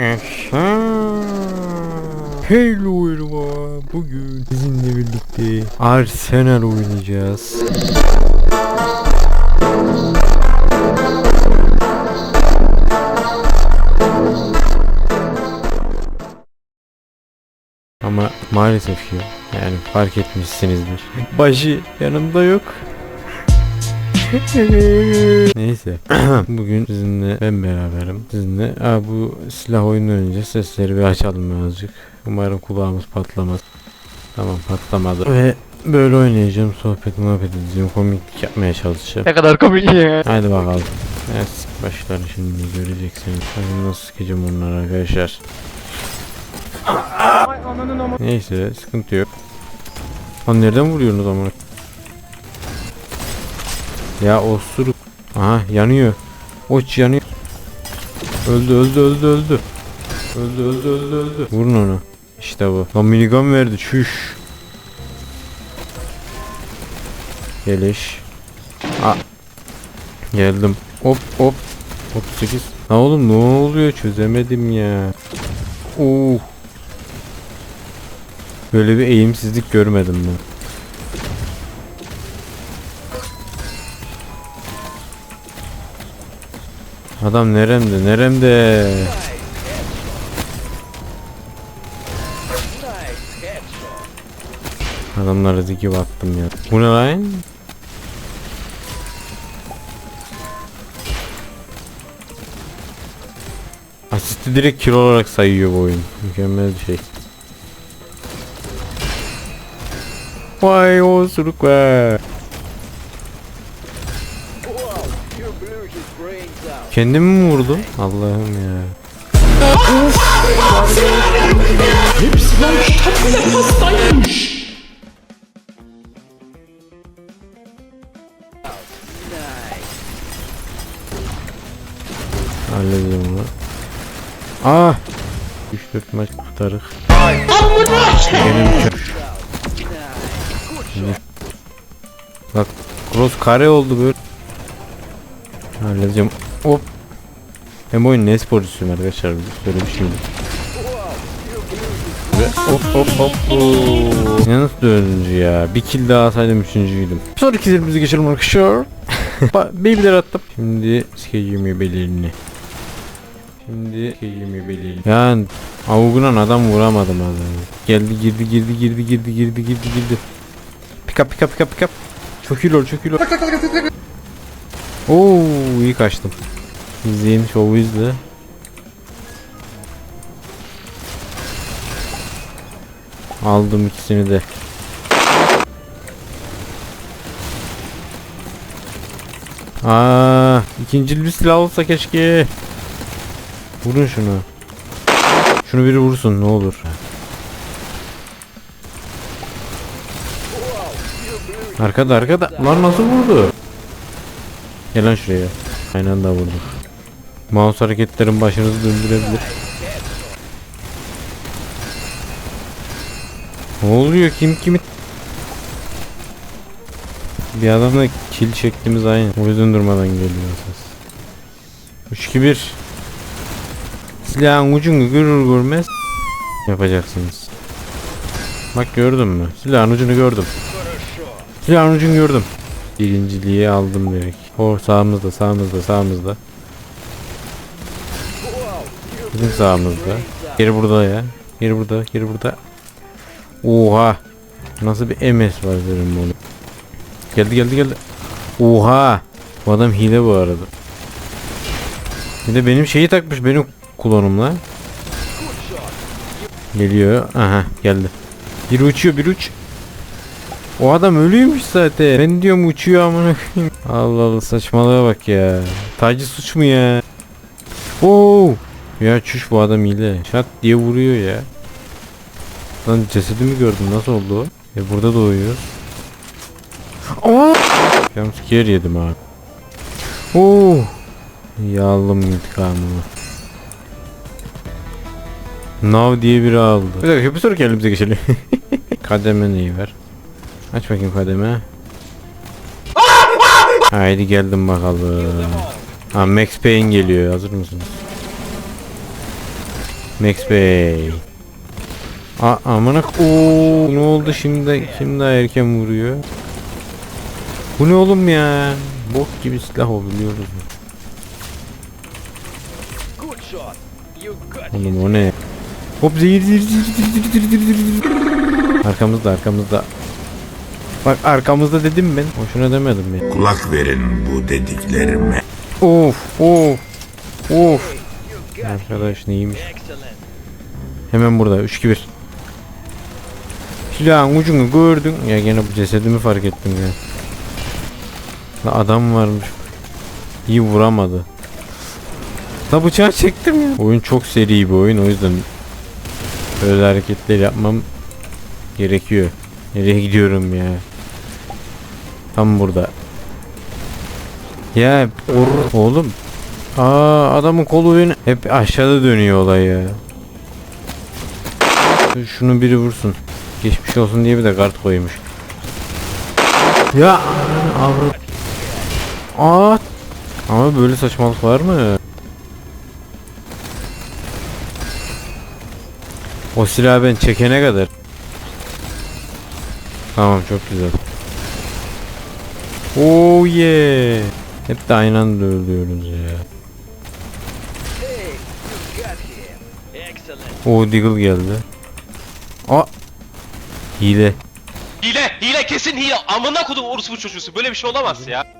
Hello everyone. Bugün sizinle birlikte Arsenal oynayacağız. Ama maalesef ki yani fark etmişsinizdir. Başı yanımda yok. Neyse. Bugün sizinle ben beraberim. Sizinle Aa, bu silah oyunu oynayacağız. Sesleri bir açalım birazcık. Umarım kulağımız patlamaz. Tamam patlamadı. Ve böyle oynayacağım. Sohbet muhabbet edeceğim. Komiklik yapmaya çalışacağım. Ne kadar komik ya. Hadi bakalım. Evet sik başlarını şimdi göreceksiniz. Hadi nasıl sikeceğim onları arkadaşlar. Neyse sıkıntı yok. Lan nereden vuruyorsunuz ama? Ya osuruk. Aha yanıyor. Oç yanıyor. Öldü öldü öldü öldü. Öldü öldü öldü öldü. Vurun onu. İşte bu. Lan minigun verdi çüş. Geliş. A Geldim. Hop hop. 38. Ha oğlum ne oluyor çözemedim ya. Uh. Böyle bir eğimsizlik görmedim ben. Adam neremde neremde? Adamlara ziki baktım ya. Bu ne lan? Asisti direkt kilo olarak sayıyor bu oyun. Mükemmel bir şey. Vay osuruk be. Kendim mi vurdum? Allah'ım ya. Hallediyorum bunu. Ah! 3-4 maç kurtarık. Benim Bak cross kare oldu böyle. Halledeceğim. Hop. Hem oyun ne sporcusuyum arkadaşlar söylemişim. Ve hop hop hop. Ne nasıl dördüncü ya? Bir kill daha atsaydım üçüncüydüm. Sonraki zilimizi geçelim arkadaşlar. Ba- Babyler attım. Şimdi sikeceğim belirini. Şimdi sikeceğim belirini. Yani avugunan adam vuramadım az. Geldi girdi girdi girdi girdi girdi girdi girdi. Pika pika pika pika. Çok iyi lol çok iyi lol. Oo iyi kaçtım. İzleyin şovu izle. Aldım ikisini de. Aa, ikinci bir silah olsa keşke. Vurun şunu. Şunu biri vursun ne olur. Arkada arkada. Lan nasıl vurdu? Gel lan şuraya. Aynı anda vurdum. Mouse hareketlerin başınızı döndürebilir. Ne oluyor? Kim kimi? Bir adamla kill çektiğimiz aynı. O yüzden durmadan geliyor ses. 3 2 1 Silahın ucunu görür görmez yapacaksınız. Bak gördün mü? Silahın ucunu gördüm. Silahın ucunu gördüm. Birinciliği aldım direkt. O sağımızda sağımızda sağımızda. Bizim sağımızda. Geri burada ya. Geri burada geri burada. Oha. Nasıl bir MS var derim bunu. Geldi geldi geldi. Oha. Bu adam hile bu arada. Bir de benim şeyi takmış benim kullanımla. Geliyor. Aha geldi. Biri uçuyor biri uç. O adam ölüymüş zaten. Ben diyorum uçuyor amına koyayım. Allah Allah saçmalığa bak ya. Taciz suç mu ya? Oo! Ya çüş bu adam hile. Şat diye vuruyor ya. Lan cesedimi gördüm nasıl oldu o? E burada doğuyor. Aa! Jumpscare yedim abi. Oo! Yalım intikamımı. Nav diye biri aldı. Bir dakika bir sonraki elimize geçelim. kademe neyi ver? Aç bakayım kademe. Haydi geldim bakalım. Ha Max Payne geliyor. Hazır mısınız? Max Payne. A amına o ne oldu şimdi şimdi erken vuruyor. Bu ne oğlum ya? Bok gibi silah o biliyoruz. Oğlum o ne? Hop zehir zehir zehir zehir zehir zehir zehir Arkamızda arkamızda Bak arkamızda dedim ben. Hoşuna demedim ya. Kulak verin bu dediklerime. Of of of. Arkadaş neymiş? Hemen burada 3 2 1. Silahın ucunu gördün. Ya gene bu cesedimi fark ettim ya. La adam varmış. İyi vuramadı. La bıçağı çektim ya. Oyun çok seri bir oyun o yüzden böyle hareketler yapmam gerekiyor. Nereye gidiyorum ya? Tam burada. Ya or oğlum. Aa adamın kolu beni hep aşağıda dönüyor olay ya. Şunu biri vursun. Geçmiş olsun diye bir de kart koymuş. Ya avrat. Aa. Ama böyle saçmalık var mı? O silahı ben çekene kadar. Tamam çok güzel. Oh yeah. Hep de aynı anda ölüyoruz ya. O Deagle geldi. Aa. Hile. Hile, hile kesin hile. Amına kodum orospu çocuğusu. Böyle bir şey olamaz ya.